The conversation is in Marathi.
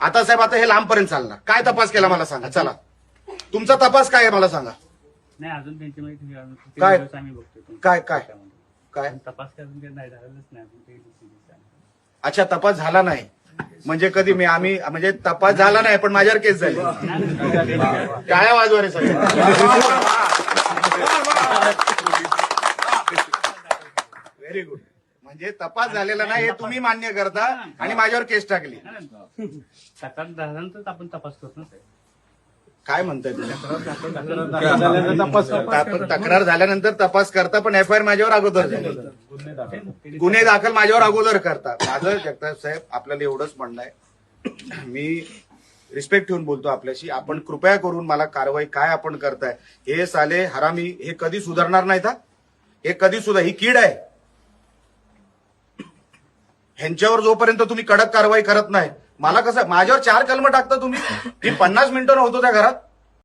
आता साहेब आता हे लांबपर्यंत चालणार. काय तपास केला मला सांगा? चला. तुमचा तपास काय आहे मला सांगा? नाही अजून त्यांची माहिती अजून किती काय? दिवस आम्ही बघतोय तुमच्या काय- काय? काय? पण तपास काय काही नाही झालेलंच नाही. अजून ते. अच्छा तपास झाला नाही. म्हणजे कधी मी आम्ही म्हणजे तपास झाला नाही पण माझ्यावर केस झाली. टाळ्या वाजवा रे सगळे. व्हेरी गुड म्हणजे तपास झालेला नाही हे तुम्ही मान्य करता आणि माझ्यावर केस टाकली. नाही, नाही. तक्रार झाल्यानंतर आपण तपास करतो ना साहेब. काय म्हणताय तुम्ही? तपास तक्रार झाल्यानंतर तपास करता पण एफ आय आर माझ्यावर अगोदर झाली. गुन्हे दाखल. माझ्यावर अगोदर करता. माझं जगताप साहेब आपल्याला एवढंच म्हणणं आहे. मी रिस्पेक्ट ठेवून बोलतो आपल्याशी. आपण कृपया करून मला कारवाई काय आपण करताय हे साले हरामी हे कधी सुधारणार नाहीत हा? हे कधी सुद्धा ही कीड आहे. ह्यांच्यावर जोपर्यंत तुम्ही कडक कारवाई करत नाही मला कसं माझ्यावर चार कलम टाकता तुम्ही? मी पन्नास मिनिटं नव्हतो त्या घरात.